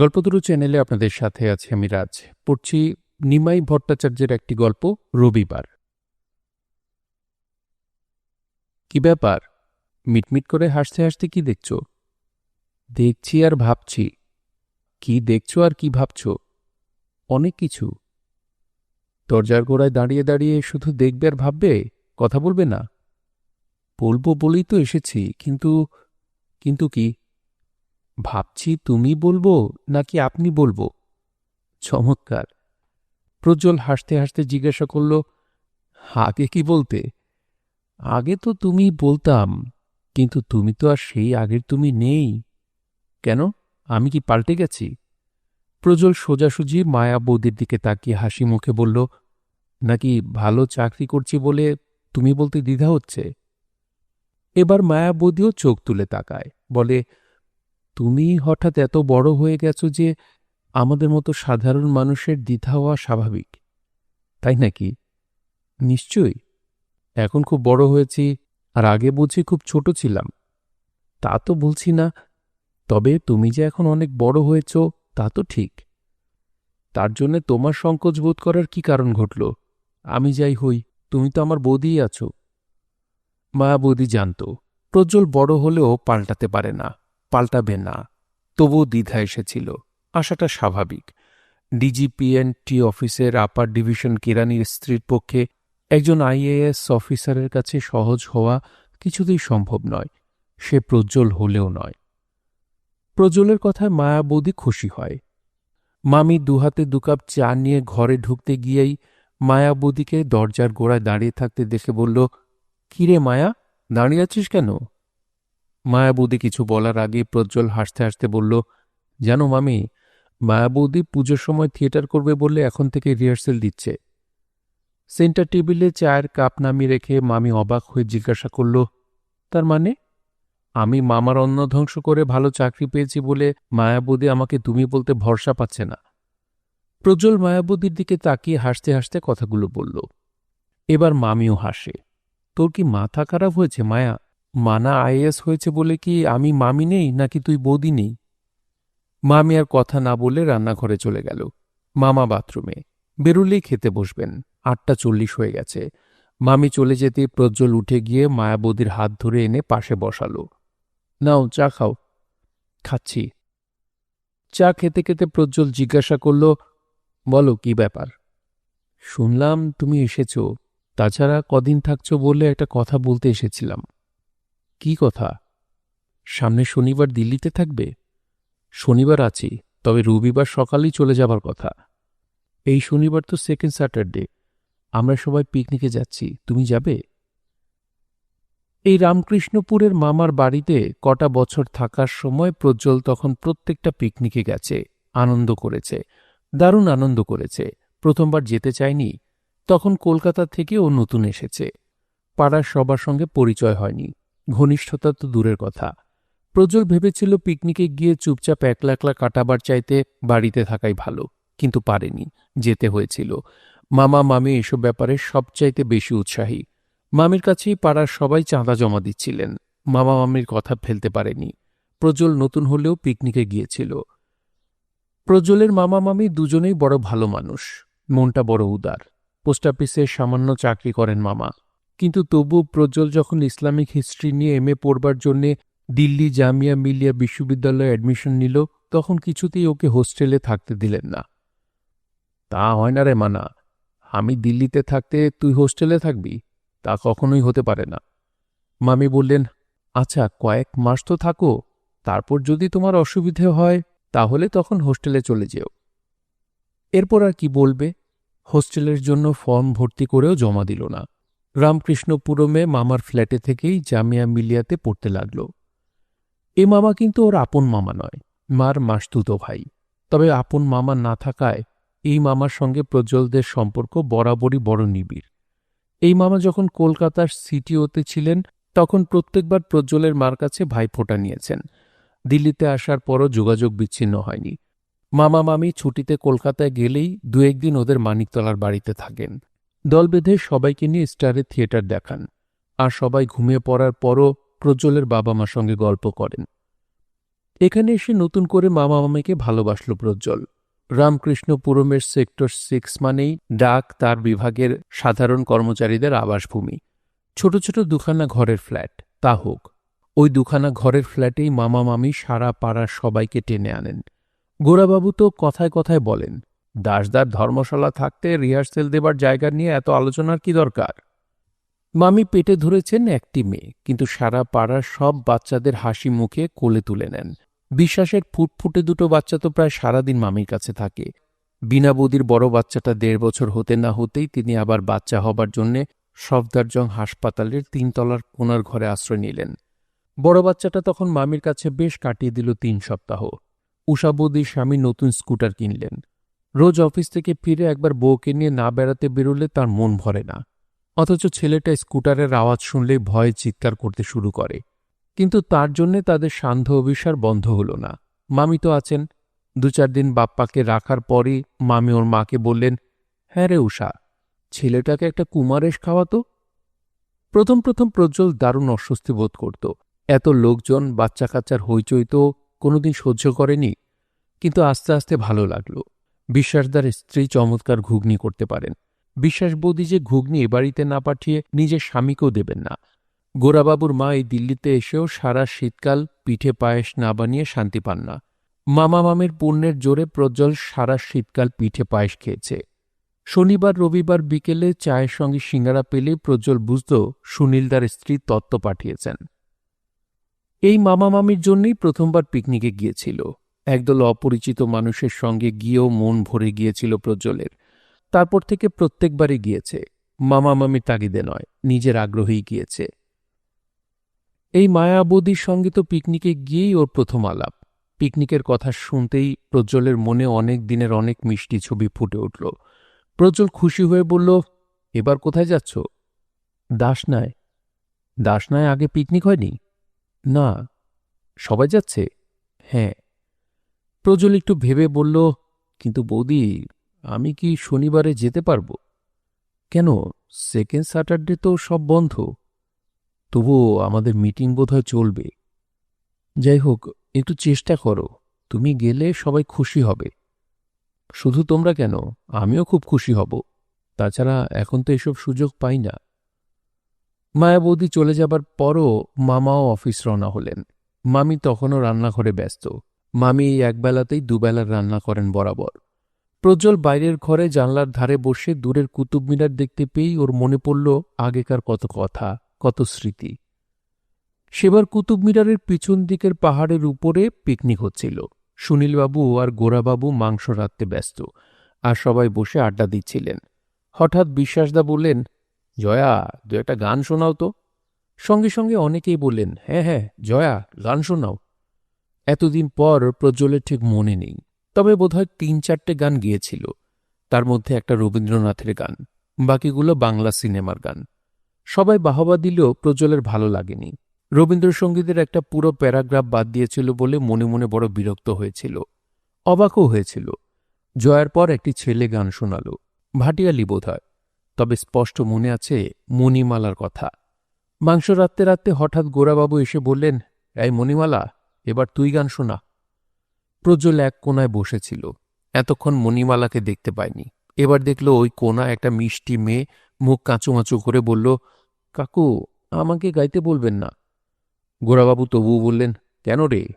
গল্পতরু চ্যানেলে আপনাদের সাথে আছে আমি রাজ। পড়ছি নিমাই ভট্টাচার্যের একটি গল্প, রবিবার। কি ব্যাপার? মিটমিট করে হাসতে হাসতে কি দেখছ? দেখছি আর ভাবছি। কি দেখছ আর কি ভাবছ? অনেক কিছু। দরজার গোড়ায় দাঁড়িয়ে দাঁড়িয়ে শুধু দেখবে আর ভাববে? কথা বলবে না? বলব বলেই তো এসেছি, কিন্তু কিন্তু কি? ভাবছি তুমি বলব নাকি আপনি বলব? চমৎকার। প্রজ্জ্বল হাসতে হাসতে জিজ্ঞাসা করল, আগে কি বলতে? আগে তো তুমি বলতাম, কিন্তু তুমি তো আর সেই আগের তুমি নেই। কেন? আমি কি পাল্টে গেছি? প্রজ্জ্বল সোজাসুজি মায়া বৌদির দিকে তাকিয়ে হাসি মুখে বলল, নাকি ভালো চাকরি করছি বলে তুমি বলতে দ্বিধা হচ্ছে? এবার মায়া বৌদিও চোখ তুলে তাকায়, বলে তুমি হঠাৎ এত বড় হয়ে গেছো যে আমাদের মতো সাধারণ মানুষের দ্বিধা হওয়া স্বাভাবিক, তাই নাকি? নিশ্চয়ই। এখন খুব বড় হয়েছি আর আগে বুঝি খুব ছোট ছিলাম। তা তো বলছি না, তবে তুমি যে এখন অনেক বড় হয়েছ তা তো ঠিক। তার জন্য তোমার সংকোচ বোধ করার কি কারণ ঘটল? আমি যাই হই, তুমি তো আমার বৌদিই আছো। মায়া বৌদি জানত, প্রজ্জ্বল বড় হলেও পাল্টাতে পারে না। পাল্টাবে না। তবুও দ্বিধা এসেছিল। আশাটা স্বাভাবিক। ডিজিপিএনটি অফিসের আপার ডিভিশন কেরানির স্ত্রীর পক্ষে একজন আইএএস অফিসারের কাছে সহজ হওয়া কিছুতেই সম্ভব নয়। সে প্রজ্জ্বল হলেও নয়। প্রজ্জ্বলের কথায় মায়াবতী খুশি হয়। মামি দুহাতে দুকাপ চা নিয়ে ঘরে ঢুকতে গিয়েই মায়াবতীকে দরজার গোড়ায় দাঁড়িয়ে থাকতে দেখে বলল, কিরে মায়া, দাঁড়িয়ে আছিস কেন? মায়াবতী কিছু বলার আগে প্রজ্জ্বল হাসতে হাসতে বলল, জানো মামি মায়াবতী পুজোর সময় থিয়েটার করবে বলে এখন থেকে রিহার্সেল দিচ্ছে। সেন্টার টেবিলে চায়ের কাপ নামিয়ে রেখে মামি অবাক হয়ে জিজ্ঞাসা করল, তার মানে? আমি মামার অন্ন ধ্বংস করে ভালো চাকরি পেয়েছি বলে মায়াবতী আমাকে তুমি বলতে ভরসা পাচ্ছে না? প্রজ্জ্বল মায়াবতীর দিকে তাকিয়ে হাসতে হাসতে কথাগুলো বলল, এবার মামিও হাসে। তোর কি মাথা খারাপ হয়েছে মায়া? মানা আইএস হয়েছে বলে কি আমি মামি নেই নাকি তুই বৌদি নেই? মামি আর কথা না বলে রান্নাঘরে চলে গেল। মামা বাথরুমে। বেরুলেই খেতে বসবেন। আটটা চল্লিশ হয়ে গেছে। মামি চলে যেতে প্রজ্জ্বল উঠে গিয়ে মায়াবতীর হাত ধরে এনে পাশে বসালো। নাও, চা খাও। খাচ্ছি। চা খেতে খেতে প্রজ্জ্বল জিজ্ঞাসা করল, বলো, কি ব্যাপার? শুনলাম তুমি এসেছ। তাছাড়া কদিন থাকছ বলে একটা কথা বলতে এসেছিলাম। কি কথা? সামনে শনিবার দিল্লিতে থাকবে? শনিবার আছি, তবে রবিবার সকালেই চলে যাবার কথা। এই শনিবার তো সেকেন্ড স্যাটারডে আমরা সবাই পিকনিকে যাচ্ছি, তুমি যাবে? এই রামকৃষ্ণপুরের মামার বাড়িতে কটা বছর থাকার সময় প্রজ্জ্বল তখন প্রত্যেকটা পিকনিকে গেছে, আনন্দ করেছে, দারুণ আনন্দ করেছে। প্রথমবার যেতে চায়নি, তখন কলকাতা থেকে ও নতুন এসেছে। পাড়ার সবার সঙ্গে পরিচয় হয়নি। ঘনিষ্ঠতা তো দূরের কথা। প্রজ্জ্বল ভেবেছিল পিকনিকে গিয়ে চুপচাপ একলা একলা কাটাবার চাইতে বাড়িতে থাকাই ভালো, কিন্তু পারেনি, যেতে হয়েছিল। মামা, মামি এসব ব্যাপারে সবচাইতে বেশি উৎসাহী। মামির কাছেই পাড়ার সবাই চাঁদা জমা দিচ্ছিলেন। মামা, মামির কথা ফেলতে পারেনি। প্রজ্জ্বল নতুন হলেও পিকনিকে গিয়েছিল। প্রজ্জ্বলের মামা, মামি দুজনেই বড় ভালো মানুষ। মনটা বড় উদার। পোস্ট অফিসে সামান্য চাকরি করেন মামা। কিন্তু তবু প্রজ্জ্বল যখন ইসলামিক হিস্ট্রি নিয়ে এম এ পড়বার জন্যে দিল্লি জামিয়া মিলিয়া বিশ্ববিদ্যালয়ে অ্যাডমিশন নিল, তখন কিছুতেই ওকে হোস্টেলে থাকতে দিলেন না। তা হয় না রে মানা, আমি দিল্লিতে থাকতে তুই হোস্টেলে থাকবি? তা কখনোই হতে পারে না। মামি বললেন আচ্ছা কয়েক মাস তো থাকো, তারপর যদি তোমার অসুবিধে হয়, তাহলে তখন হোস্টেলে চলে যেও। এরপর আর কি বলবে? হোস্টেলের জন্য ফর্ম ভর্তি করেও জমা দিল না। রামকৃষ্ণপুরমে মামার ফ্ল্যাটে থেকেই জামিয়া মিলিয়াতে পড়তে লাগল। এ মামা কিন্তু ওর আপন মামা নয়, মার মাসতুত ভাই। তবে আপন মামা না থাকায় এই মামার সঙ্গে প্রজ্জ্বলদের সম্পর্ক বরাবরই বড় নিবিড়। এই মামা যখন কলকাতার সিটিওতে ছিলেন, তখন প্রত্যেকবার প্রজ্জ্বলের মার কাছে ভাইফোঁটা নিয়েছেন। দিল্লিতে আসার পরও যোগাযোগ বিচ্ছিন্ন হয়নি। মামা মামি ছুটিতে কলকাতায় গেলেই দু একদিন ওদের মানিকতলার বাড়িতে থাকেন। দল বেঁধে সবাইকে নিয়ে স্টারে থিয়েটার দেখান, আর সবাই ঘুমিয়ে পড়ার পরও প্রজ্জ্বলের বাবা মার সঙ্গে গল্প করেন। এখানে এসে নতুন করে মামা মামিকে ভালোবাসল প্রজ্জ্বল। রামকৃষ্ণ পুরমের সেক্টর সিক্স মানেই ডাক, তার বিভাগের সাধারণ কর্মচারীদের আবাসভূমি। ছোট ছোট দুখানা ঘরের ফ্ল্যাট, তা হোক। ওই দুখানা ঘরের ফ্ল্যাটেই মামা মামি সারা পাড়ার সবাইকে টেনে আনেন। গোরাবাবু তো কথায় কথায় বলেন দাসদার ধর্মশালা থাকতে রিহার্সেল দেবার জায়গা নিয়ে এত আলোচনার কি দরকার? মামি পেটে ধরেছেন একটি মেয়ে, কিন্তু সারা পাড়ার সব বাচ্চাদের হাসি মুখে কোলে তুলে নেন। বিশ্বাসের ফুটফুটে দুটো বাচ্চা তো প্রায় সারাদিন মামির কাছে থাকে। বিনা বৌদির বড় বাচ্চাটা দেড় বছর হতে না হতেই তিনি আবার বাচ্চা হবার জন্যে সফদারজং হাসপাতালের তিনতলার কোনার ঘরে আশ্রয় নিলেন। বড় বাচ্চাটা তখন মামির কাছে বেশ কাটিয়ে দিল তিন সপ্তাহ। উষা স্বামী নতুন স্কুটার কিনলেন। রোজ অফিস থেকে ফিরে একবার বউকে নিয়ে না বেড়াতে বেরোলে তার মন ভরে না। অথচ ছেলেটা স্কুটারের আওয়াজ শুনলেই ভয়ে চিৎকার করতে শুরু করে। কিন্তু তার জন্যে তাদের সান্ধ্য অভিসার বন্ধ হল না। মামি তো আছেন। দু চার দিন বাপ্পাকে রাখার পরই মামি ওর মাকে বললেন হ্যাঁ রে উষা ছেলেটাকে একটা কুমারেশ খাওয়াতো? প্রথম প্রথম প্রজ্জ্বল দারুণ অস্বস্তি বোধ করত। এত লোকজন বাচ্চা কাচ্চার হইচই তো কোনোদিন সহ্য করেনি। কিন্তু আস্তে আস্তে ভালো লাগল। বিশ্বাসদার স্ত্রী চমৎকার ঘুগনি করতে পারেন। বিশ্বাস বৌদি যে ঘুগনি বাড়িতে না পাঠিয়ে নিজের স্বামীকেও দেবেন না। গোরাবাবুর মা এই দিল্লিতে এসেও সারা শীতকাল পিঠে পায়েস না বানিয়ে শান্তি পান না। মামা মামের পুণ্যের জোরে প্রজ্জ্বল সারা শীতকাল পিঠে পায়েস খেয়েছে। শনিবার, রবিবার বিকেলে চায়ের সঙ্গে সিঙ্গারা পেলেই প্রজ্জ্বল বুঝত সুনীলদার স্ত্রী তত্ত্ব পাঠিয়েছেন। এই মামা মামির জন্যই প্রথমবার পিকনিকে গিয়েছিল। একদল অপরিচিত মানুষের সঙ্গে গিয়েও মন ভরে গিয়েছিল প্রজ্জ্বলের। তারপর থেকে প্রত্যেকবারই গিয়েছে। মামা মামির তাগিদে নয়, নিজের আগ্রহেই গিয়েছে। এই মায়াবতীর সঙ্গে তো পিকনিকে গিয়েই ওর প্রথম আলাপ। পিকনিকের কথা শুনতেই প্রজ্জ্বলের মনে অনেক দিনের অনেক মিষ্টি ছবি ফুটে উঠল। প্রজ্জ্বল খুশি হয়ে বলল, এবার কোথায় যাচ্ছ? দাসনায়। দাসনায় আগে পিকনিক হয়নি? না। সবাই যাচ্ছে? হ্যাঁ। প্রজ্জ্বল একটু ভেবে বলল, কিন্তু বৌদি, আমি কি শনিবারে যেতে পারব? কেন? সেকেন্ড স্যাটারডে তো সব বন্ধ। তবুও আমাদের মিটিং বোধহয় চলবে। যাই হোক, একটু চেষ্টা করো। তুমি গেলে সবাই খুশি হবে। শুধু তোমরা কেন? আমিও খুব খুশি হব। তাছাড়া এখন তো এসব সুযোগ পাই না। মায়া বৌদি চলে যাবার পরও মামাও অফিস রওনা হলেন। মামি তখনও রান্নাঘরে ব্যস্ত। মামি এই একবেলাতেই দুবেলার রান্না করেন বরাবর। প্রজ্জ্বল বাইরের ঘরে জানলার ধারে বসে দূরের কুতুব মিনার দেখতে পেয়েই ওর মনে পড়ল আগেকার কত কথা, কত স্মৃতি। সেবার কুতুব মিনারের পিছন দিকের পাহাড়ের উপরে পিকনিক হচ্ছিল। সুনীলবাবু আর গোরাবাবু মাংস রাঁধতে ব্যস্ত, আর সবাই বসে আড্ডা দিচ্ছিলেন। হঠাৎ বিশ্বাসদা বললেন, জয়া, দু একটা গান শোনাও তো। সঙ্গে সঙ্গে অনেকেই বললেন হ্যাঁ হ্যাঁ জয়া, গান শোনাও। এতদিন পর প্রজ্জ্বলের ঠিক মনে নেই, তবে বোধহয় তিন চারটে গান গিয়েছিল। তার মধ্যে একটা রবীন্দ্রনাথের গান, বাকিগুলো বাংলা সিনেমার গান। সবাই বাহবা দিলেও প্রজ্জ্বলের ভালো লাগেনি। রবীন্দ্রসঙ্গীতের একটা পুরো প্যারাগ্রাফ বাদ দিয়েছিল বলে মনে মনে বড় বিরক্ত হয়েছিল। অবাকও হয়েছিল। জয়ার পর একটি ছেলে গান শোনাল, ভাটিয়ালি বোধ হয় তবে স্পষ্ট মনে আছে মণিমালার কথা। মাংস রাত্রে রাত্রে হঠাৎ গোরাবাবু এসে বললেন, এই মণিমালা এবার তুই গান শোনা। প্রজ্জ্বল এক কোনায় বসেছিল। এতক্ষণ মণিমালাকে দেখতে পায়নি এবার দেখল ওই কোনা একটা মিষ্টি মেয়ে মুখ কাঁচুমাচু করে বলল, কাকু, আমাকে গাইতে বলবেন না। গোরাবাবু তবুও বললেন, কেন রে?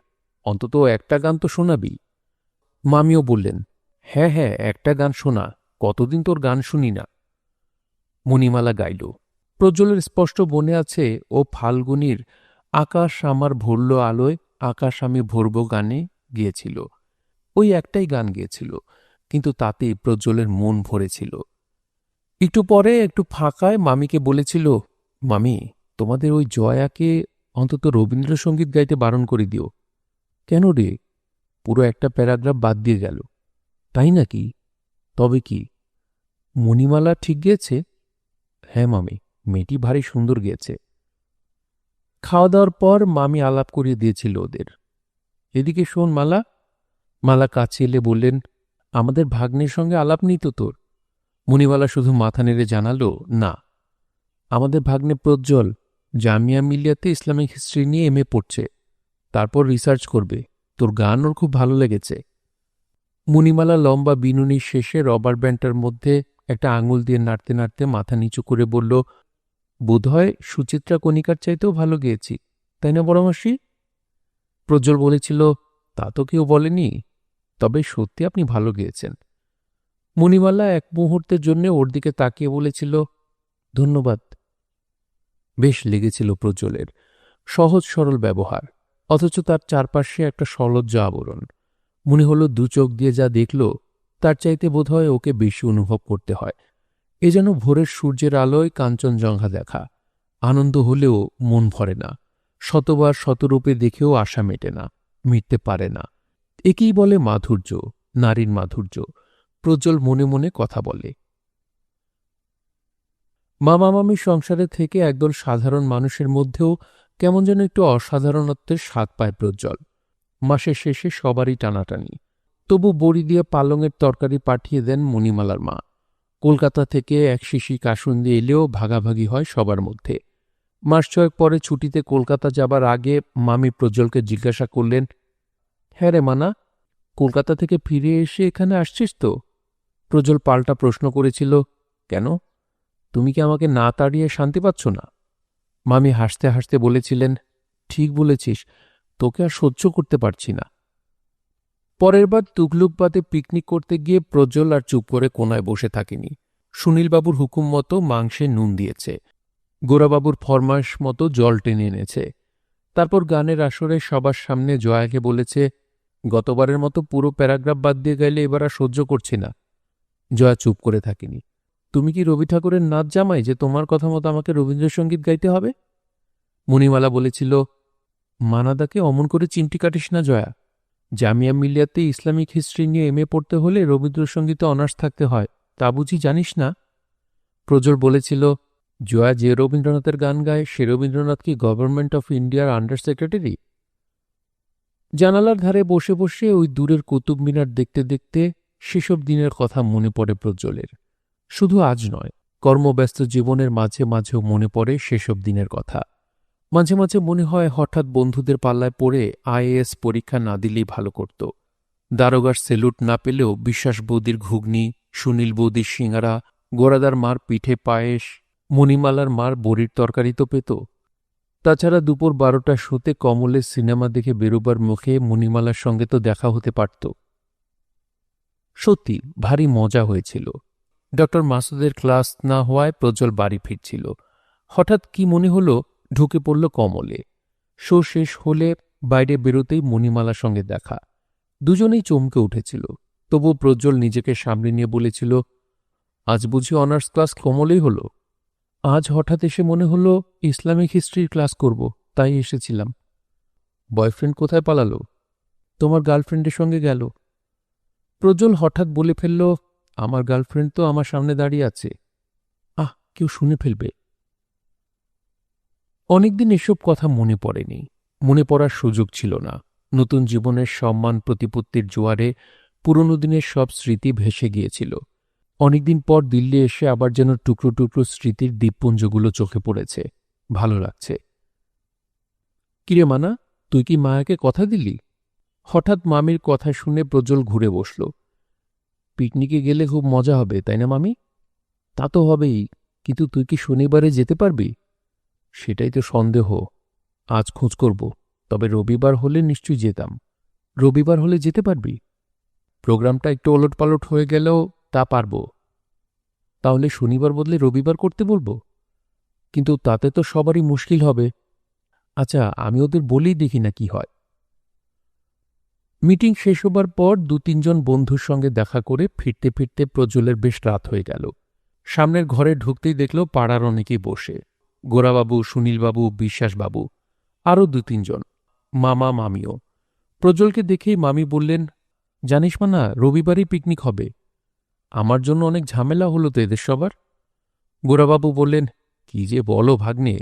অন্তত একটা গান তো শোনাবি। মামিও বললেন হ্যাঁ হ্যাঁ একটা গান শোনা। কতদিন তোর গান শুনি না? মণিমালা গাইল। প্রজ্জ্বলের স্পষ্ট বনে আছে, ও ফাল্গুনির আকাশ আমার ভরল আলোয় আকাশ আমি ভরব গানে গিয়েছিল। ওই একটাই গান গিয়েছিল, কিন্তু তাতে প্রজ্জ্বলের মন ভরেছিল। একটু পরে একটু ফাঁকায় মামিকে বলেছিল, মামি, তোমাদের ওই জয়াকে অন্তত রবীন্দ্রসঙ্গীত গাইতে বারণ করে দিও। কেন রে? পুরো একটা প্যারাগ্রাফ বাদ দিয়ে গেল। তাই নাকি? তবে কি? মণিমালা ঠিক গিয়েছে হ্যাঁ মামি, মেয়েটি ভারী সুন্দর গিয়েছে খাওয়া দাওয়ার পর মামি আলাপ করিয়ে দিয়েছিল ওদের। এদিকে শোন মালা মালা কাছে এলে বললেন, আমাদের ভাগ্নের সঙ্গে আলাপ নেই তো তোর? মণিমালা শুধু মাথা নেড়ে জানালো, না। আমাদের ভাগ্নে প্রজ্জ্বল, জামিয়া মিলিয়াতে ইসলামিক হিস্ট্রি নিয়ে এমএ পড়ছে। তারপর রিসার্চ করবে। তোর গান ওর খুব ভালো লেগেছে। মুনিমালা লম্বা বিনুনির শেষে রবার ব্যান্ডটার মধ্যে একটা আঙুল দিয়ে নাড়তে নাড়তে মাথা নিচু করে বলল বোধহয় সুচিত্রা কণিকার চাইতেও ভালো গেয়েছি, তাই না বড়মাসি? প্রজ্জ্বল বলেছিল, তা তো কেউ বলেনি, তবে সত্যি আপনি ভালো গেয়েছেন। মণিমালা এক মুহূর্তের জন্য ওর দিকে তাকিয়ে বলেছিল, ধন্যবাদ। বেশ লেগেছিল প্রজ্জ্বলের সহজ সরল ব্যবহার, অথচ তার চারপাশে একটা সলজ্জ আবরণ। মনে হলো দু চোখ দিয়ে যা দেখল, তার চাইতে বোধহয় ওকে বেশি অনুভব করতে হয়। এ যেন ভোরের সূর্যের আলোয় কাঞ্চনজঙ্ঘা দেখা। আনন্দ হলেও মন ভরে না। শতবার শতরূপে দেখেও আশা মেটে না, মিটতে পারে না। একেই বলে মাধুর্য, নারীর মাধুর্য। প্রজ্জ্বল মনে মনে কথা বলে। মামামামি সংসারে থেকে একদল সাধারণ মানুষের মধ্যেও কেমন যেন একটু অসাধারণত্বের স্বাদ পায় প্রজ্জ্বল। মাসের শেষে সবারই টানাটানি। তবু বড়ি দিয়ে পালংয়ের তরকারি পাঠিয়ে দেন মণিমালার মা। কলকাতা থেকে এক শিশি কাসুন্দি এলেও ভাগাভাগি হয় সবার মধ্যে। মাস ছয়েক পরে ছুটিতে কলকাতা যাবার আগে মামি প্রজ্জ্বলকে জিজ্ঞাসা করলেন হ্যাঁ রে মানা, কলকাতা থেকে ফিরে এসে এখানে আসছিস তো? প্রজ্জ্বল পাল্টা প্রশ্ন করেছিল, কেন? তুমি কি আমাকে না তাড়িয়ে শান্তি পাচ্ছ না? মামি হাসতে হাসতে বলেছিলেন, ঠিক বলেছিস, তোকে আর সহ্য করতে পারছি না। পরের বার তুগলুকবাদে পিকনিক করতে গিয়ে প্রজ্জ্বল আর চুপ করে কোনায় বসে থাকেনি। সুনীলবাবুর হুকুম মতো মাংসে নুন দিয়েছে। গোরাবাবুর ফরমাস মতো জল টেনে এনেছে। তারপর গানের আসরে সবার সামনে জয়াকে বলেছে, গতবারের মতো পুরো প্যারাগ্রাফ বাদ দিয়ে গেলে এবার আর সহ্য করছি না। জয়া চুপ করে থাকিনি। তুমি কি রবি ঠাকুরের নাচ জামাই যে তোমার কথা মতো আমাকে রবীন্দ্রসঙ্গীত গাইতে হবে? মণিমালা বলেছিল, মানাদাকে অমন করে চিমটি কাটিস না জয়া। জামিয়া মিলিয়াতে ইসলামিক হিস্ট্রি নিয়ে এম পড়তে হলে রবীন্দ্রসঙ্গীতে অনার্স থাকতে হয়, তা বুঝি জানিস না? প্রজর বলেছিল, জয়া যে রবীন্দ্রনাথের গান গায়, সে রবীন্দ্রনাথ কি গভর্নমেন্ট অফ ইন্ডিয়ার আন্ডার সেক্রেটারি জানালার ধারে বসে বসে ওই দূরের কুতুব মিনার দেখতে দেখতে সেসব দিনের কথা মনে পড়ে প্রজ্জ্বলের। শুধু আজ নয়, কর্মব্যস্ত জীবনের মাঝে মাঝেও মনে পড়ে সেসব দিনের কথা। মাঝে মাঝে মনে হয় হঠাৎ বন্ধুদের পাল্লায় পড়ে আইএএস পরীক্ষা না দিলেই ভালো করত। দারোগার সেলুট না পেলেও বিশ্বাস বৌদির ঘুগনি, সুনীল বৌদির সিঙ্গারা গোড়াদার মার পিঠে পায়েস, মণিমালার মার বড়ির তরকারি তো পেত। তাছাড়া দুপুর বারোটা শোতে কমলের সিনেমা দেখে বেরোবার মুখে মণিমালার সঙ্গে তো দেখা হতে পারত। সত্যি, ভারী মজা হয়েছিল। ডক্টর মাসুদের ক্লাস না হওয়ায় প্রজ্জ্বল বাড়ি ফিরছিল। হঠাৎ কি মনে হলো ঢুকে পড়ল কমলে। শো শেষ হলে বাইরে বেরোতেই মণিমালার সঙ্গে দেখা। দুজনেই চমকে উঠেছিল। তবু প্রজ্জ্বল নিজেকে সামনে নিয়ে বলেছিল, আজ বুঝি অনার্স ক্লাস কমলেই হলো? আজ হঠাৎ এসে মনে হলো ইসলামিক হিস্ট্রির ক্লাস করব, তাই এসেছিলাম। বয়ফ্রেন্ড কোথায় পালালো? তোমার গার্লফ্রেন্ডের সঙ্গে গেল। প্রজ্জ্বল হঠাৎ বলে ফেলল, আমার গার্লফ্রেন্ড তো আমার সামনে দাঁড়িয়ে আছে। আহ, কেউ শুনে ফেলবে। অনেকদিন এসব কথা মনে পড়েনি। মনে পড়ার সুযোগ ছিল না। নতুন জীবনের সম্মান প্রতিপত্তির জোয়ারে পুরনো দিনের সব স্মৃতি ভেসে গিয়েছিল। অনেকদিন পর দিল্লি এসে আবার যেন টুকরো টুকরো স্মৃতির দ্বীপপুঞ্জগুলো চোখে পড়েছে। ভালো লাগছে। কিরে মানা, তুই কি মায়াকে কথা দিলি? হঠাৎ মামির কথা শুনে প্রজ্জ্বল ঘুরে বসল। পিকনিকে গেলে খুব মজা হবে, তাই না মামি? তা তো হবেই, কিন্তু তুই কি শনিবারে যেতে পারবি? সেটাই তো সন্দেহ। আজ খোঁজ করব, তবে রবিবার হলে নিশ্চয়ই যেতাম। রবিবার হলে যেতে পারবি? প্রোগ্রামটা একটু ওলট পালট হয়ে গেলেও তা পারব। তাহলে শনিবার বদলে রবিবার করতে বলব? কিন্তু তাতে তো সবারই মুশকিল হবে। আচ্ছা আমি ওদের বলেই দেখি না কি হয়। মিটিং শেষ হবার পর দু তিনজন বন্ধুর সঙ্গে দেখা করে ফিরতে ফিরতে প্রজ্জ্বলের বেশ রাত হয়ে গেল। সামনের ঘরে ঢুকতেই দেখল পাড়ার অনেকেই বসে। গোরাবাবু, সুনীলবাবু, বিশ্বাসবাবু, আরও দু তিনজন। মামা, মামিও। প্রজ্জ্বলকে দেখেই মামি বললেন, জানিস মা না রবিবারই পিকনিক হবে। আমার জন্য অনেক ঝামেলা হলো তো এদের সবার? গোরাবাবু বললেন, কি যে বলো ভাগ্নে,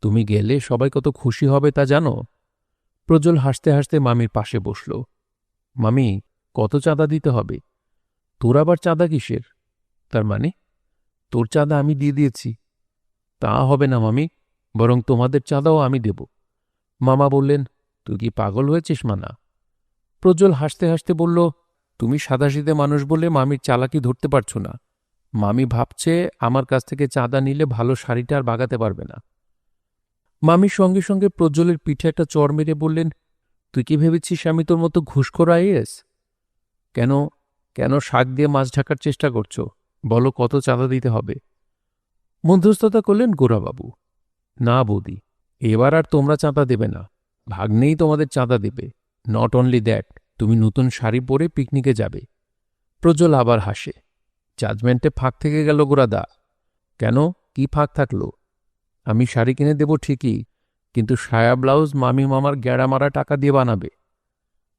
তুমি গেলে সবাই কত খুশি হবে তা জানো? প্রজ্জ্বল হাসতে হাসতে মামির পাশে বসল। মামি, কত চাঁদা দিতে হবে? তোর আবার চাঁদা কিসের? তার মানে? তোর চাঁদা আমি দিয়ে দিয়েছি। তা হবে না, মামি, বরং তোমাদের চাঁদাও আমি দেব। মামা বললেন, তুই কি পাগল হয়েছিস, মানা? প্রজ্জ্বল হাসতে হাসতে বলল, তুমি সাদাসিদে মানুষ বলে মামির চালাকি ধরতে পারছ না। মামি ভাবছে আমার কাছ থেকে চাঁদা নিলে ভালো শাড়িটা আর বাগাতে পারবে না। মামির সঙ্গে সঙ্গে প্রজ্জ্বলের পিঠে একটা চর মেরে বললেন, তুই কি ভেবেছিস আমি তোর মতো ঘুষখোর আইএস কেন কেন শাক দিয়ে মাছ ঢাকার চেষ্টা করছ? বলো কত চাঁদা দিতে হবে? মধ্যস্থতা করলেন গোরাবাবু। না বৌদি, এবার আর তোমরা চাঁদা দেবে না। ভাগ্নেই তোমাদের চাঁদা দেবে। নট অনলি দ্যাট তুমি নতুন শাড়ি পরে পিকনিকে যাবে প্রজ্জ্বল আবার হাসে। জাজমেন্টে ফাঁক থেকে গেল গোরাদা। কেন? কি ফাঁক থাকল? আমি শাড়ি কিনে দেব ঠিকই, কিন্তু সায়া ব্লাউজ মামি মামার গ্যাড়া মারা টাকা দিয়ে বানাবে।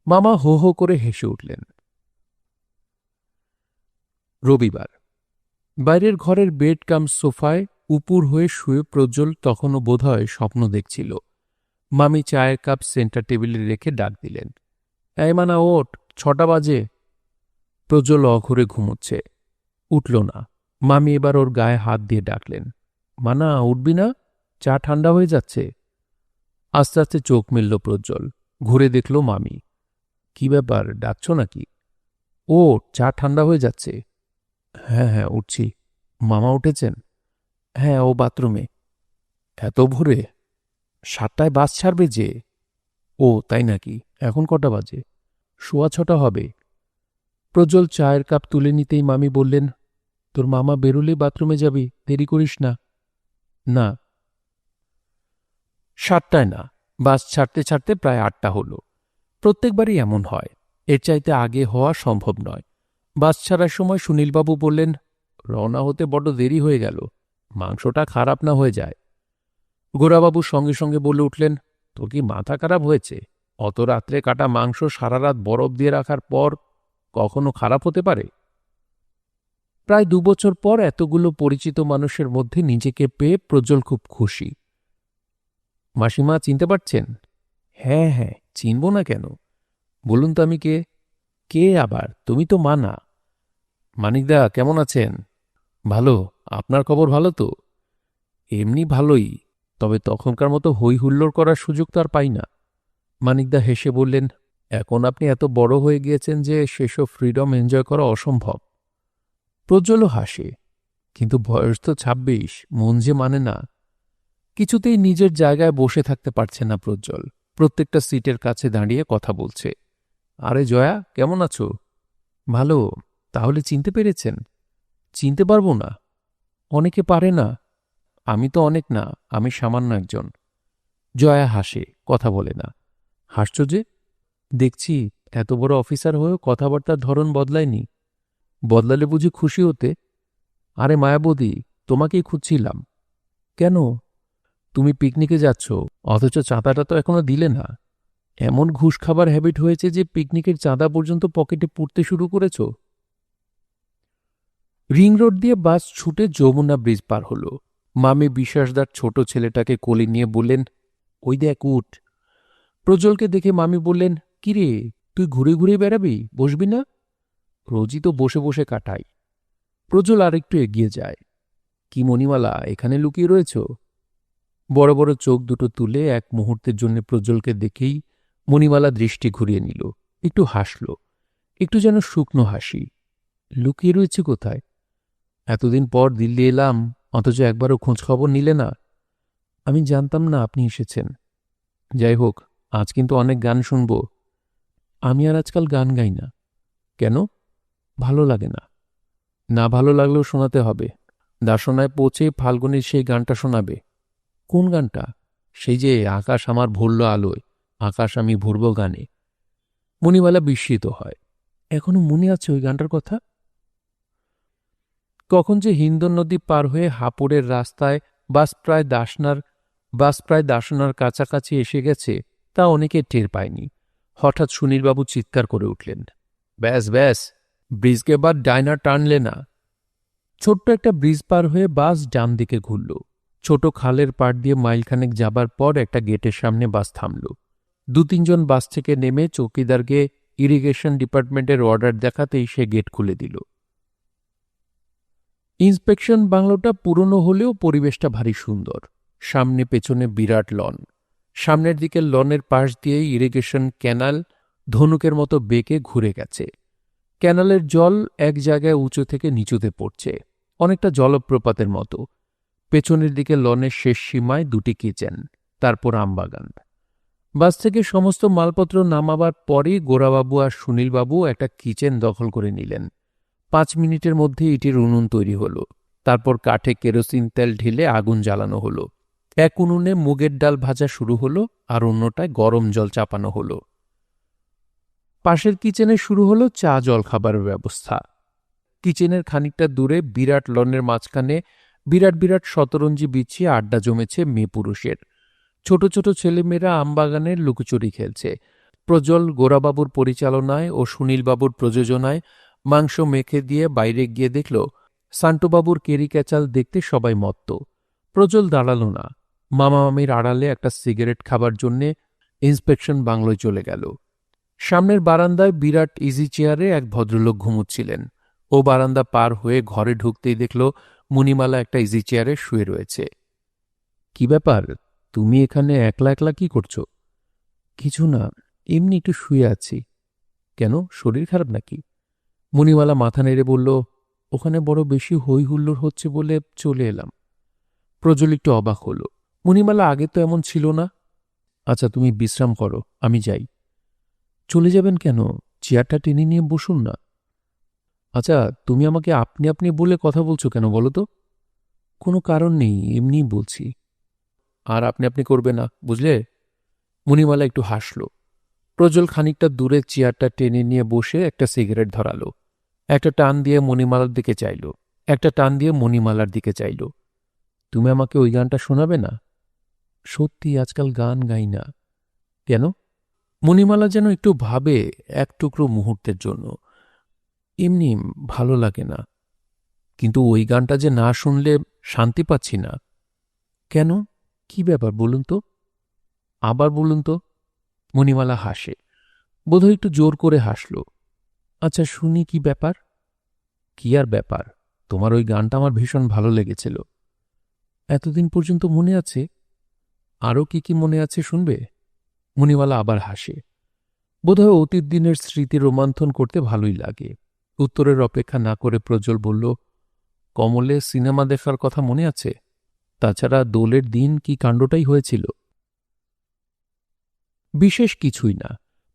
মামা হো হো করে হেসে উঠলেন। রবিবার। বাইরের ঘরের বেড কাম সোফায় উপুর হয়ে শুয়ে প্রজ্জ্বল তখনও বোধহয় স্বপ্ন দেখছিল। মামি চায়ের কাপ সেন্টার টেবিলে রেখে ডাক দিলেন, এই মানা ওট ছটা বাজে। প্রজ্জ্বল অঘরে ঘুমোচ্ছে। উঠল না। মামি এবার ওর গায়ে হাত দিয়ে ডাকলেন, মানা, উঠবি না? চা ঠান্ডা হয়ে যাচ্ছে? আস্তে আস্তে চোখ মেলল প্রজ্জ্বল, ঘুরে দেখল মামি। কি ব্যাপার, ডাকছ নাকি? ও চা ঠান্ডা হয়ে যাচ্ছে। হ্যাঁ হ্যাঁ উঠছি। মামা উঠেছেন? হ্যাঁ ও বাথরুমে। এত ভোরে? সাতটায় বাস ছাড়বে যে? ও, তাই নাকি? এখন কটা বাজে? শোয়া ছটা হবে। প্রজ্জ্বল চায়ের কাপ তুলে নিতেই মামি বললেন, তোর মামা বেরোলে বাথরুমে যাবি? দেরি করিস না। না। সাতটায় না। বাস ছাড়তে ছাড়তে প্রায় আটটা হলো। প্রত্যেকবারই এমন হয়। এর চাইতে আগে হওয়া সম্ভব নয়। বাস ছাড়ার সময় সুনীলবাবু বললেন, রওনা হতে বড্ড দেরি হয়ে গেল, মাংসটা খারাপ না হয়ে যায়। গোরাবাবু সঙ্গে সঙ্গে বলে উঠলেন, তোর কি মাথা খারাপ হয়েছে? অত রাত্রে কাটা মাংস সারা রাত বরফ দিয়ে রাখার পর কখনো খারাপ হতে পারে? প্রায় দুবছর পর এতগুলো পরিচিত মানুষের মধ্যে নিজেকে পেয়ে প্রজ্জ্বল খুব খুশি। মাসিমা, চিনতে পারছেন? হ্যাঁ হ্যাঁ চিনব না কেন। বলুন তো আমি কে? কে আবার? তুমি তো মানা। মানিকদা, কেমন আছেন? ভালো। আপনার খবর ভালো তো? এমনি ভালোই, তবে তখনকার মতো হই হুল্লোড় করার সুযোগ তো আর পাই না। মানিকদা হেসে বললেন, এখন আপনি এত বড় হয়ে গিয়েছেন যে সেসব ফ্রিডম এনজয় করা অসম্ভব। প্রজ্জ্বলও হাসে, কিন্তু বয়স তো ছাব্বিশ, মন যে মানে না। কিছুতেই নিজের জায়গায় বসে থাকতে পারছে না প্রজ্জ্বল প্রত্যেকটা সিটের কাছে দাঁড়িয়ে কথা বলছে। আরে জয়া, কেমন আছো? ভালো, তাহলে চিনতে পেরেছেন। চিনতে পারব না। অনেকে পারে না। আমি তো অনেক না, আমি সামান্য একজন। জয়া হাসে, কথা বলে না। হাসছ যে? দেখছি, এত বড় অফিসার হয়েও কথাবার্তার ধরন বদলায়নি। বদলালে বুঝি খুশি হতে। আরে মায়াবতী, তোমাকেই খুঁজছিলাম। কেন? তুমি পিকনিকে যাচ্ছ, অথচ চাঁদাটা তো এখনও দিলে না। এমন ঘুষ খাবার হ্যাবিট হয়েছে যে পিকনিকের চাঁদা পর্যন্ত পকেটে পুড়তে শুরু করেছ? রিং রোড দিয়ে বাস ছুটে যমুনা ব্রিজ পার হল। মামি বিশ্বাসদার ছোট ছেলেটাকে কোলে নিয়ে বললেন, ওই দেখ উঠ। প্রজ্জ্বলকে দেখে মামি বললেন, কিরে, তুই ঘুরে ঘুরে বেড়াবি? বসবি না? রোজই তো বসে বসে কাটাই। প্রজ্জ্বল আরেকটু এগিয়ে যায়। কি মণিমালা, এখানে লুকিয়ে রয়েছ? বড় বড় চোখ দুটো তুলে এক মুহূর্তের জন্য প্রজ্জ্বলকে দেখেই মণিমালা দৃষ্টি ঘুরিয়ে নিল, একটু হাসল, একটু যেন শুকনো হাসি। লুকিয়ে রয়েছে কোথায়? এতদিন পর দিল্লি এলাম, অথচ একবারও খোঁজখবর নিলে না। আমি জানতাম না আপনি এসেছেন। যাই হোক, আজ কিন্তু অনেক গান শুনব। আমি আর আজকাল গান গাই না। কেন? ভালো লাগে না। না ভালো লাগলেও শোনাতে হবে। দার্শনায় পৌঁছে ফাল্গুনের সেই গানটা শোনাবে। কোন গানটা? সেই যে আকাশ আমার ভরল আলোয়। আকাশ আমি ভরব গানে। মণিমালা বিস্মিত হয়। এখনও মনে আছে ওই গানটার কথা? কখন যে হিন্দন নদী পার হয়ে হাপুরের রাস্তায় বাস প্রায় দাসনার, বাস প্রায় দাসনার কাছাকাছি এসে গেছে, তা অনেকে টের পায়নি। হঠাৎ সুনীলবাবু চিৎকার করে উঠলেন। ব্যাস ব্যাস, ব্রিজকে এবার ডাইনার টানলে না। ছোট্ট একটা ব্রিজ পার হয়ে বাস ডান দিকে ঘুরল। ছোট খালের পাড় দিয়ে মাইলখানেক যাবার পর একটা গেটের সামনে বাস থামল। দু তিনজন বাস থেকে নেমে চৌকিদারকে ইরিগেশন ডিপার্টমেন্টের অর্ডার দেখাতেই সে গেট খুলে দিল। ইন্সপেকশন বাংলোটা পুরনো হলেও পরিবেশটা ভারী সুন্দর। সামনে পেছনে বিরাট লন। সামনের দিকে লনের পাশ দিয়ে ইরিগেশন ক্যানাল ধনুকের মতো বেঁকে ঘুরে গেছে। ক্যানালের জল এক জায়গায় উঁচু থেকে নিচুতে পড়ছে, অনেকটা জলপ্রপাতের মতো। পেছনের দিকে লনের শেষ সীমায় দুটি কিচেন, তারপর আমবাগান। বাস থেকে সমস্ত মালপত্র নামাবার পরই গোরাবাবু আর সুনীলবাবু একটা কিচেন দখল করে নিলেন। পাঁচ মিনিটের মধ্যে ইটির উনুন তৈরি হলো। তারপর কাঠে কেরোসিন তেল ঢেলে আগুন জ্বালানো হলো। এক উনুনে মুগের ডাল ভাজা শুরু হলো আর অন্যটায় গরম জল চাপানো হলো। পাশের কিচেনে শুরু হলো চা জল খাবারের ব্যবস্থা। কিচেনের খানিকটা দূরে বিরাট লনের মাঝখানে বিরাট বিরাট শতরঞ্জি বিছিয়ে আড্ডা জমেছে মেয়ে পুরুষের। ছোট ছোট ছেলেমেয়েরা আমবাগানের লুকোচুরি খেলছে। প্রজ্বল গোরাবাবুর পরিচালনায় ও সুনীলবাবুর প্রযোজনায় মাংস মেখে দিয়ে বাইরে গিয়ে দেখল, সান্টুবাবুর কেরি ক্যাচাল দেখতে সবাই মত্ত। প্রজ্বল দাঁড়াল না। মামা মামির আড়ালে একটা সিগারেট খাবার জন্যে ইন্সপেকশন বাংলোয় চলে গেল। সামনের বারান্দায় বিরাট ইজি চেয়ারে এক ভদ্রলোক ঘুমুচ্ছিলেন। ও বারান্দা পার হয়ে ঘরে ঢুকতেই দেখল, মুনিমালা একটা ইজি চেয়ারে শুয়ে রয়েছে। কি ব্যাপার? তুমি এখানে একলা একলা কি করছ? কিছু না, এমনি একটু শুয়ে আছি। কেন? শরীর খারাপ নাকি? মুনিমালা মাথা নেড়ে বলল, ওখানে বড় বেশি হই হুল্লোড় হচ্ছে বলে চলে এলাম। প্রজ্বল একটু অবাক হলো। মুনিমালা আগে তো এমন ছিল না। আচ্ছা তুমি বিশ্রাম করো, আমি যাই। চলে যাবেন কেন? চেয়ারটা টেনে নিয়ে বসুন না। আচ্ছা তুমি আমাকে আপনি আপনি বলে কথা বলছো কেন বলো তো? কোনো কারণ নেই, এমনিই বলছি। আর আপনি আপনি করবে না, বুঝলে? মুনিমালা একটু হাসল। প্রজ্বল খানিকটা দূরে চেয়ারটা টেনে নিয়ে বসে একটা সিগারেট ধরালো। একটা টান দিয়ে মণিমালার দিকে চাইল। একটা টান দিয়ে মণিমালার দিকে চাইল। তুমি আমাকে ওই গানটা শোনাবে না? সত্যি আজকাল গান গাই না। কেন? মণিমালা যেন একটু ভাবে এক টুকরো মুহূর্তের জন্য। এমনি ভালো লাগে না। কিন্তু ওই গানটা যে না শুনলে শান্তি পাচ্ছি না। কেন? কি ব্যাপার বলুন তো? আবার বলুন তো? মণিমালা হাসে। বোধহয় একটু জোর করে হাসল। আচ্ছা শুনি কি ব্যাপার? কি আর ব্যাপার? তোমার ওই গানটা আমার ভীষণ ভালো লেগেছিল। এতদিন পর্যন্ত মনে আছে? আরও কি কি মনে আছে শুনবে? মণিমালা আবার হাসে। বোধহয় অতীত দিনের স্মৃতি রোমান্থন করতে ভালোই লাগে। উত্তরের অপেক্ষা না করে প্রজ্বল বলল, কমলে সিনেমা দেখার কথা মনে আছে? তাছাড়া দোলের দিন কি কাণ্ডটাই হয়েছিল? বিশেষ কিছুই না,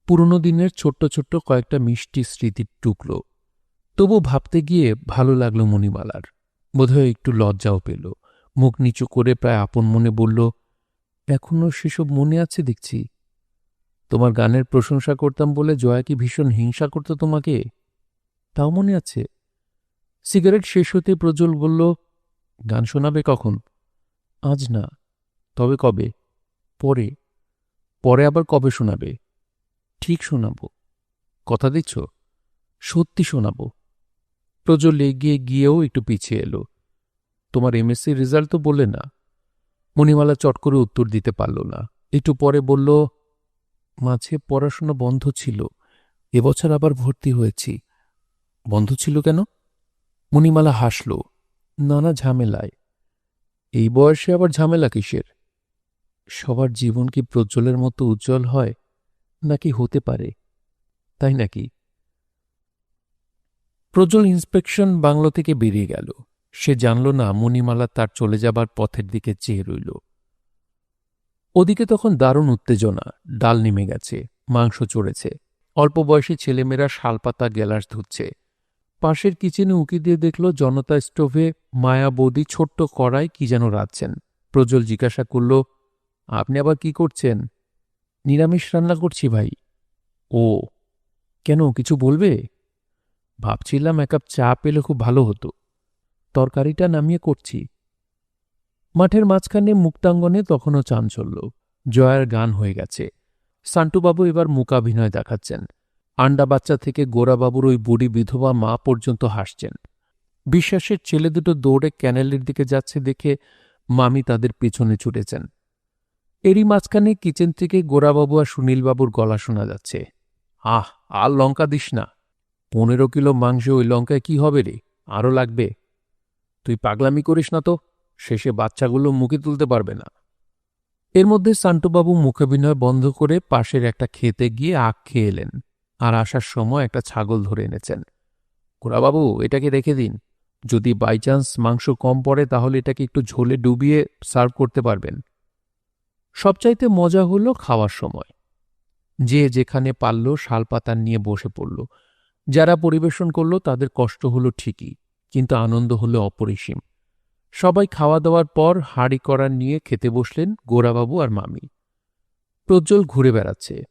পুরনো দিনের ছোট্ট ছোট্ট কয়েকটা মিষ্টি স্মৃতির টুকরো। তবু ভাবতে গিয়ে ভালো লাগল মণিমালার। বোধহয় একটু লজ্জাও পেল। মুখ নিচু করে প্রায় আপন মনে বলল এখনও সেসব মনে আছে দেখছি। তোমার গানের প্রশংসা করতাম বলে জয়া কি ভীষণ হিংসা করত তোমাকে? তাও মনে আছে। সিগারেট শেষ হতে প্রজ্বল বলল, গান শোনাবে কখন? আজ না, তবে কবে? পরে। পরে আবার কবে শোনাবে? ঠিক শোনাব। কথা দিচ্ছ? সত্যি শোনাব। প্রজ্বল এগিয়ে গিয়েও একটু পিছিয়ে এলো। তোমার এমএসসি রেজাল্ট তো বললে না। মণিমালা চট করে উত্তর দিতে পারল না। একটু পরে বলল, মাঝে পড়াশোনা বন্ধ ছিল। এবছর আবার ভর্তি হয়েছি। বন্ধ ছিল কেন? মণিমালা হাসল, নানা ঝামেলায়। এই বয়সে আবার ঝামেলা কিসের? সবার জীবন কি প্রজ্জ্বলের মতো উজ্জ্বল হয়, নাকি হতে পারে? তাই নাকি? প্রজ্জ্বল ইন্সপেকশন বাংলো থেকে বেরিয়ে গেল। সে জানল না মণিমালা তার চলে যাবার পথের দিকে চেয়ে রইল। ওদিকে তখন দারুণ উত্তেজনা, ডাল নেমে গেছে, মাংস চড়েছে। অল্প বয়সী ছেলেমেয়েরা শালপাতা গেলাস ধুচ্ছে। পাশের কিচেনে উঁকি দিয়ে দেখল জনতা স্টোভে মায়া বৌদি ছোট্ট কড়াই কি যেন রাঁধছেন। প্রজ্বল জিজ্ঞাসা করল, আপনি আবার কি করছেন? নিরামিষ রান্না করছি ভাই। ও, কেন, কিছু বলবে? ভাবছিলাম এক কাপ চা পেলে খুব ভালো হতো। তরকারিটা নামিয়ে করছি। মাঠের মাঝখানে মুক্তাঙ্গনে তখনও চাঞ্চল্য। জয়ার গান হয়ে গেছে। সান্টুবাবু এবার মুকাভিনয় দেখাচ্ছেন। আন্ডা বাচ্চা থেকে গোরাবাবুর ওই বুড়ি বিধবা মা পর্যন্ত হাসছেন। বিশ্বাসের ছেলে দুটো দৌড়ে ক্যানেলের দিকে যাচ্ছে দেখে মামি তাদের পেছনে ছুটেছেন। এরই মাঝখানে কিচেন থেকে গোরাবাবু আর সুনীলবাবুর গলা শোনা যাচ্ছে। আহ, আর লঙ্কা দিস না। পনেরো কিলো মাংস ওই লঙ্কায় কি হবে রে? আরও লাগবে। তুই পাগলামি করিস না তো। শেষে বাচ্চাগুলো মুখে তুলতে পারবে না। এর মধ্যে সান্টুবাবু মুখাভিনয় বন্ধ করে পাশের একটা খেতে গিয়ে আখ খেয়ে এলেন। আর আসার সময় একটা ছাগল ধরে এনেছেন। বাবু এটাকে রেখে দিন। যদি বাই চান্স মাংস কম পড়ে, তাহলে এটাকে একটু ঝোলে ডুবিয়ে সার্ভ করতে পারবেন। সবচাইতে মজা হলো খাওয়ার সময়। যে যেখানে পারল শালপাতার নিয়ে বসে পড়ল। যারা পরিবেশন করল, তাদের কষ্ট হলো ঠিকই, কিন্তু আনন্দ হলো অপরিসীম। সবাই খাওয়া দাওয়ার পর হাঁড়ি করার নিয়ে খেতে বসলেন গোরাবাবু আর মামি। প্রজ্জ্বল ঘুরে বেড়াচ্ছে।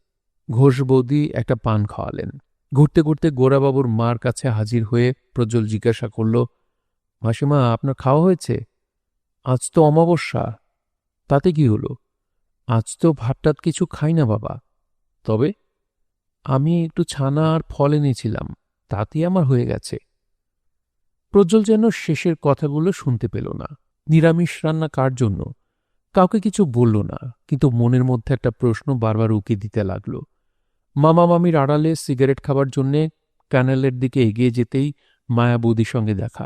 ঘোষ বৌদি একটা পান খাওয়ালেন। ঘুরতে ঘুরতে গোরাবাবুর মার কাছে হাজির হয়ে প্রজ্জ্বল জিজ্ঞাসা করল, মাসিমা, আপনার খাওয়া হয়েছে? আজ তো অমাবস্যা। তাতে কি হলো? আজ তো ভাতটাত কিছু খাই না বাবা। তবে আমি একটু ছানা আর ফল এনেছিলাম, তাতেই আমার হয়ে গেছে প্রজ্জ্বল যেন শেষের কথাগুলো শুনতে পেল না। নিরামিষ রান্না কার জন্য? কাউকে কিছু বলল না, কিন্তু মনের মধ্যে একটা প্রশ্ন বারবার উকি দিতে লাগল। মামা মামির আড়ালে সিগারেট খাবার জন্যে ক্যানেলের দিকে এগিয়ে যেতেই মায়া বৌদির সঙ্গে দেখা।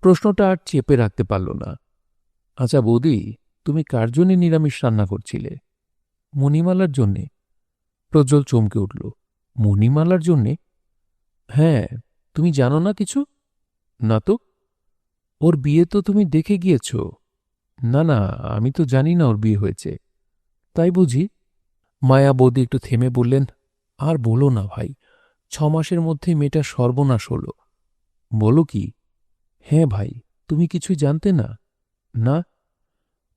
প্রশ্নটা আর চেপে রাখতে পারল না। আচ্ছা বৌদি, তুমি কার জন্যে নিরামিষ রান্না করছিলে? মণিমালার জন্যে। প্রজ্জ্বল চমকে উঠল। মণিমালার জন্যে? হ্যাঁ তুমি জানো না কিছু? না তো? ওর বিয়ে তো তুমি দেখে গিয়েছ? না না, আমি তো জানি না ওর বিয়ে হয়েছে। তাই বুঝি? মায়া বৌদি একটু থেমে বললেন আর বলো না ভাই, ছ মাসের মধ্যে মেয়েটা সর্বনাশ হল। বলো কি? হ্যাঁ ভাই, তুমি কিছুই জানতে না? না?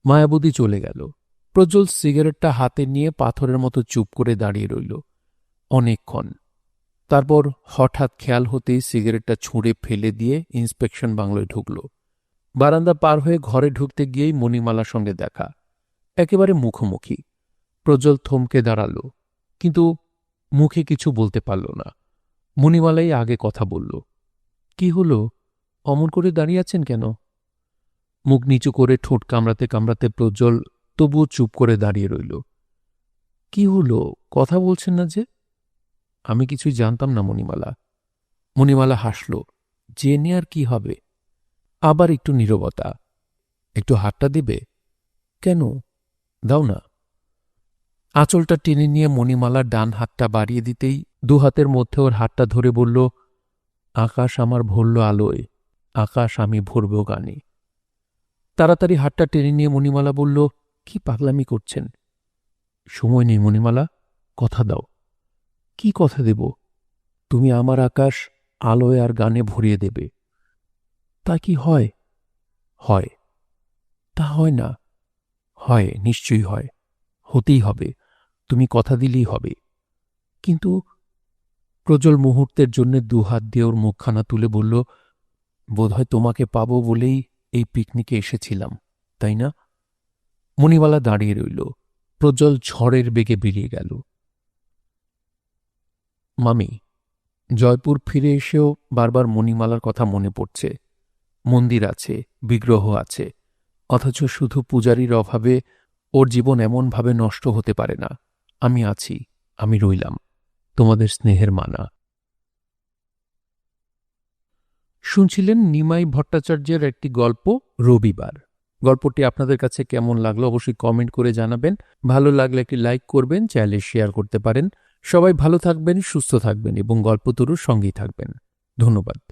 মায়াবতী চলে গেল। প্রজ্জ্বল সিগারেটটা হাতে নিয়ে পাথরের মতো চুপ করে দাঁড়িয়ে রইল। অনেকক্ষণ। তারপর হঠাৎ খেয়াল হতেই সিগারেটটা ছুঁড়ে ফেলে দিয়ে ইন্সপেকশন বাংলোয় ঢুকল। বারান্দা পার হয়ে ঘরে ঢুকতে গিয়েই মণিমালার সঙ্গে দেখা। একেবারে মুখোমুখি। প্রজ্জ্বল থমকে দাঁড়াল। কিন্তু মুখে কিছু বলতে পারল না। মণিমালাই আগে কথা বলল, কি হল? অমন করে দাঁড়িয়ে আছেন কেন? মুখ নিচু করে ঠোঁট কামড়াতে কামড়াতে প্রজ্জ্বল তবুও চুপ করে দাঁড়িয়ে রইল। কি হল? কথা বলছেন না যে? আমি কিছুই জানতাম না মণিমালা মণিমালা হাসল জেনে আর কি হবে? আবার একটু নীরবতা। একটু হাতটা দেবে? কেন? দাও না। আঁচলটা টেনে নিয়ে মণিমালার ডান হাতটা বাড়িয়ে দিতেই দু হাতের মধ্যে ওর হাতটা ধরে বলল, আকাশ আমার ভরল আলোয়, আকাশ আমি ভরব গানে। তাড়াতাড়ি হাতটা টেনে নিয়ে মণিমালা বলল, কি পাগলামি করছেন? সময় নেই মণিমালা, কথা দাও। কি কথা দেব? তুমি আমার আকাশ আলোয় আর গানে ভরিয়ে দেবে। তা কি হয়? হয়। তা হয় না? হয়, নিশ্চয়ই হয়। হতেই হবে। তুমি কথা দিলেই হবে। কিন্তু প্রজ্বল মুহূর্তের জন্য দুহাত দিয়ে ওর মুখখানা তুলে বলল, বোধহয় তোমাকে পাবো বলেই এই পিকনিকে এসেছিলাম, তাই না? মণিবালা দাঁড়িয়ে রইল। প্রজ্জ্বল ঝড়ের বেগে বেরিয়ে গেল। মামি, জয়পুর ফিরে এসেও বারবার মণিমালার কথা মনে পড়ছে। মন্দির আছে, বিগ্রহ আছে, অথচ শুধু পূজারীর অভাবে ওর জীবন এমনভাবে নষ্ট হতে পারে না। আমি আছি, আমি রইলাম, তোমাদের স্নেহের মানা। শুনছিলেন নিমাই ভট্টাচার্যের একটি গল্প রবিবার। গল্পটি আপনাদের কাছে কেমন লাগল অবশ্যই কমেন্ট করে জানাবেন। ভালো লাগলে একটি লাইক করবেন চাইলে শেয়ার করতে পারেন। সবাই ভালো থাকবেন, সুস্থ থাকবেন এবং গল্পতরুর সঙ্গেই থাকবেন। ধন্যবাদ।